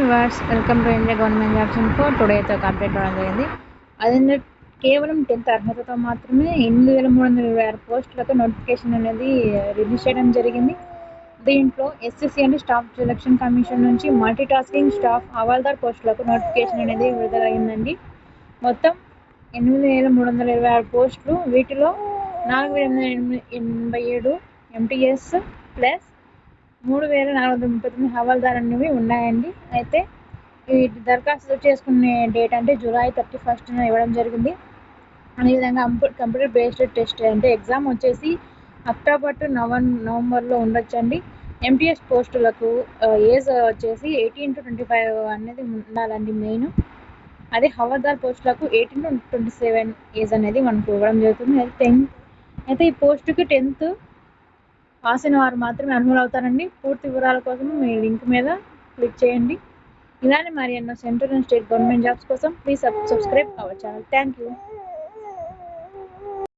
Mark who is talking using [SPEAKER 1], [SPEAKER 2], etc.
[SPEAKER 1] Viewers welcome to India government jobs info today అయితే ఒక update రావడం జరిగింది అది కేవలం టెన్త్ అర్హతతో మాత్రమే ఎనిమిది వేల మూడు వందల ఇరవై ఆరు పోస్టులకు నోటిఫికేషన్ అనేది రిలీజ్ చేయడం జరిగింది. దీంట్లో ఎస్ఎస్సి అంటే స్టాఫ్ సెలక్షన్ కమిషన్ నుంచి మల్టీ టాస్కింగ్ స్టాఫ్ హవాల్దార్ పోస్టులకు నోటిఫికేషన్ అనేది విడుదలైందండి. మొత్తం ఎనిమిది వేల మూడు వందల ఇరవై ఆరు పోస్టులు వీటిలో నాలుగు వేల ఎనిమిది ఎనభై ఏడు ఎంటీఎస్ ప్లస్ మూడు వేల నాలుగు వందల ముప్పై తొమ్మిది హవాల్దార్ అనేవి ఉన్నాయండి. అయితే ఈ దరఖాస్తు చేసుకునే డేట్ అంటే జూలై థర్టీ ఫస్ట్ ఇవ్వడం జరిగింది. అదేవిధంగా కంప్యూటర్ బేస్డ్ టెస్ట్ అంటే ఎగ్జామ్ వచ్చేసి అక్టోబర్ టు నవంబర్ నవంబర్లో ఉండొచ్చండి. ఎంటీఎస్ పోస్టులకు ఏజ్ వచ్చేసి ఎయిటీన్ టు ట్వంటీ ఫైవ్ అనేది ఉండాలండి మెయిన్. అదే హవాదార్ పోస్టులకు eighteen to twenty seven age అనేది మనకు ఇవ్వడం జరుగుతుంది. అయితే టెన్త్ అయితే ఈ పోస్టుకి టెన్త్ పాస్ అయిన వారు మాత్రమే అర్హులు అవుతారండి పూర్తి వివరాల కోసం మీ లింక్ మీద క్లిక్ చేయండి. ఇలానే మరి ఎన్నో central and state government jobs కోసం please subscribe our channel. Thank you.